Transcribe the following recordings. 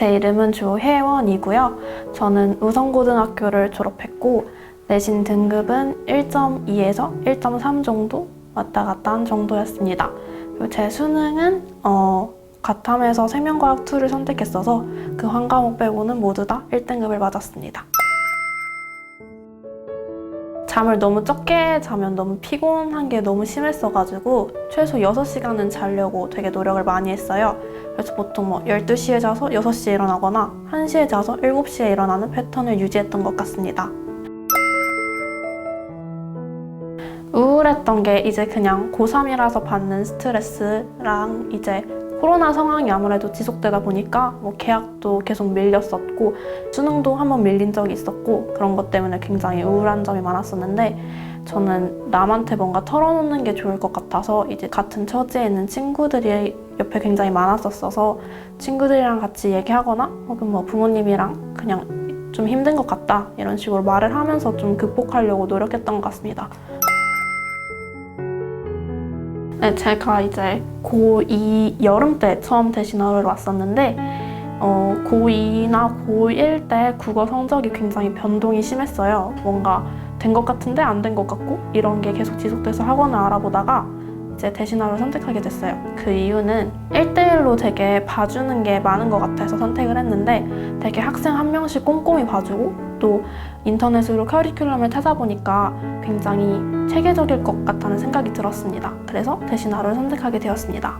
제 이름은 조혜원이고요. 저는 우성고등학교를 졸업했고 내신 등급은 1.2에서 1.3 정도 왔다 갔다 한 정도였습니다. 그리고 제 수능은 어, 가탐에서 생명과학 2를 선택했어서 그 한 과목 빼고는 모두 다 1등급을 맞았습니다. 잠을 너무 적게 자면 너무 피곤한 게 너무 심했어가지고 최소 6시간은 자려고 되게 노력을 많이 했어요. 그래서 보통 뭐 12시에 자서 6시에 일어나거나 1시에 자서 7시에 일어나는 패턴을 유지했던 것 같습니다. 우울했던 게 이제 그냥 고3이라서 받는 스트레스랑 이제 코로나 상황이 아무래도 지속되다 보니까 뭐 계약도 계속 밀렸었고 수능도 한번 밀린 적이 있었고 그런 것 때문에 굉장히 우울한 점이 많았었는데 저는 남한테 뭔가 털어놓는 게 좋을 것 같아서 이제 같은 처지에 있는 친구들이 옆에 굉장히 많았었어서 친구들이랑 같이 얘기하거나 혹은 뭐 부모님이랑 그냥 좀 힘든 것 같다 이런 식으로 말을 하면서 좀 극복하려고 노력했던 것 같습니다. 네, 제가 이제 고2 여름 때 처음 대신하러 왔었는데 어, 고2나 고1 때 국어 성적이 굉장히 변동이 심했어요. 뭔가 된 것 같은데 안 된 것 같고 이런 게 계속 지속돼서 학원을 알아보다가 이제 대신하러 선택하게 됐어요. 그 이유는 1대1로 되게 봐주는 게 많은 것 같아서 선택을 했는데 되게 학생 한 명씩 꼼꼼히 봐주고 또 인터넷으로 커리큘럼을 찾아보니까 굉장히 체계적일 것 같다는 생각이 들었습니다. 그래서 대신하를 선택하게 되었습니다.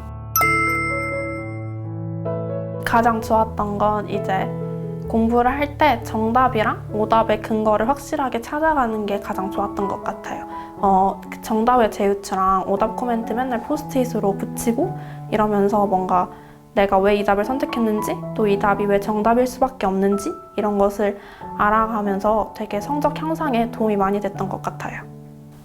가장 좋았던 건 이제 공부를 할 때 정답이랑 오답의 근거를 확실하게 찾아가는 게 가장 좋았던 것 같아요. 어, 그 정답의 제휴처랑 오답 코멘트 맨날 포스트잇으로 붙이고 이러면서 뭔가 내가 왜 이 답을 선택했는지 또 이 답이 왜 정답일 수밖에 없는지 이런 것을 알아가면서 되게 성적 향상에 도움이 많이 됐던 것 같아요.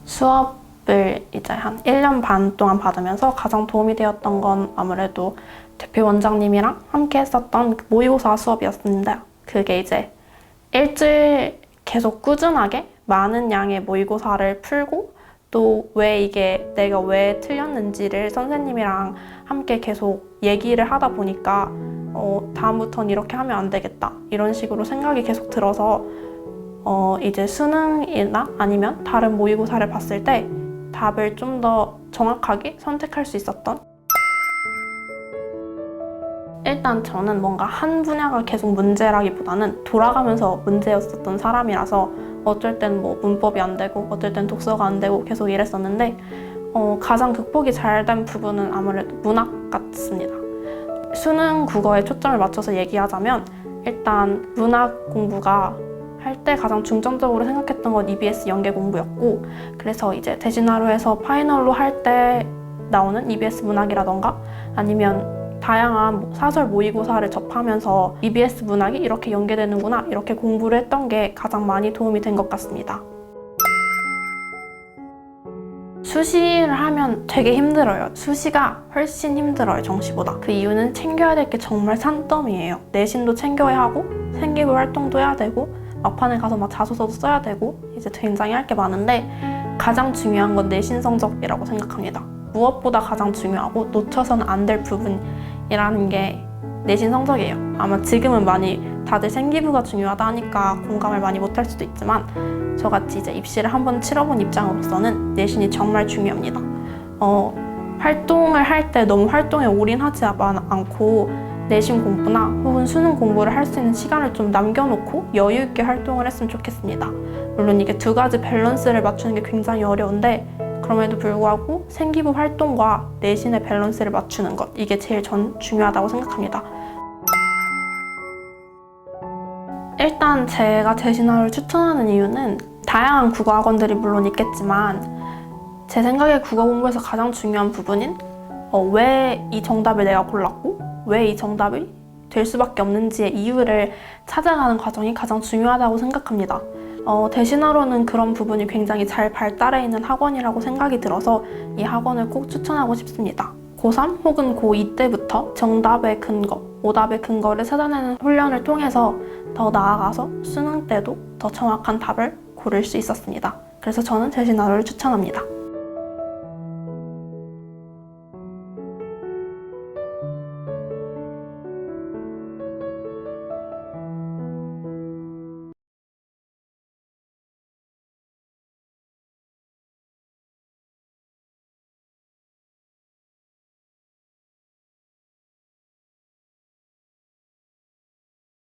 수업을 이제 한 1년 반 동안 받으면서 가장 도움이 되었던 건 아무래도 대표 원장님이랑 함께 했었던 그 모의고사 수업이었는데 그게 이제 일주일 계속 꾸준하게 많은 양의 모의고사를 풀고 또 왜 이게 내가 왜 틀렸는지를 선생님이랑 함께 계속 얘기를 하다 보니까 어, 다음부터는 이렇게 하면 안 되겠다. 이런 식으로 생각이 계속 들어서 어, 이제 수능이나 아니면 다른 모의고사를 봤을 때 답을 좀 더 정확하게 선택할 수 있었던 일단 저는 뭔가 한 분야가 계속 문제라기보다는 돌아가면서 문제였었던 사람이라서 어쩔 땐 뭐 문법이 안 되고 어쩔 땐 독서가 안 되고 계속 이랬었는데 어, 가장 극복이 잘 된 부분은 아무래도 문학 같습니다. 수능 국어에 초점을 맞춰서 얘기하자면 일단 문학 공부가 할 때 가장 중점적으로 생각했던 건 EBS 연계 공부였고 그래서 이제 대진하루에서 파이널로 할 때 나오는 EBS 문학이라던가 아니면 다양한 사설 모의고사를 접하면서 EBS 문학이 이렇게 연계되는구나 이렇게 공부를 했던 게 가장 많이 도움이 된 것 같습니다. 수시를 하면 되게 힘들어요. 수시가 훨씬 힘들어요, 정시보다. 그 이유는 챙겨야 될 게 정말 산더미예요. 내신도 챙겨야 하고, 생기부 활동도 해야 되고, 막판에 가서 막 자소서도 써야 되고, 이제 굉장히 할 게 많은데, 가장 중요한 건 내신 성적이라고 생각합니다. 무엇보다 가장 중요하고, 놓쳐서는 안 될 부분이라는 게 내신 성적이에요. 아마 지금은 많이 다들 생기부가 중요하다 하니까 공감을 많이 못할 수도 있지만, 저같이 이제 입시를 한번 치러본 입장으로서는 내신이 정말 중요합니다. 어, 활동을 할 때 너무 활동에 올인하지 않고 내신 공부나 혹은 수능 공부를 할 수 있는 시간을 좀 남겨놓고 여유 있게 활동을 했으면 좋겠습니다. 물론 이게 두 가지 밸런스를 맞추는 게 굉장히 어려운데 그럼에도 불구하고 생기부 활동과 내신의 밸런스를 맞추는 것 이게 제일 전 중요하다고 생각합니다. 일단 제가 대신하를 추천하는 이유는 다양한 국어 학원들이 물론 있겠지만 제 생각에 국어 공부에서 가장 중요한 부분인 어, 왜이 정답을 내가 골랐고 왜 이 정답이 될 수밖에 없는지의 이유를 찾아가는 과정이 가장 중요하다고 생각합니다. 어, 대신하로는 그런 부분이 굉장히 잘 발달해 있는 학원이라고 생각이 들어서 이 학원을 꼭 추천하고 싶습니다. 고3 혹은 고2 때부터 정답의 근거, 오답의 근거를 찾아내는 훈련을 통해서 더 나아가서 수능 때도 더 정확한 답을 고를 수 있었습니다. 그래서 저는 대신하로를 추천합니다.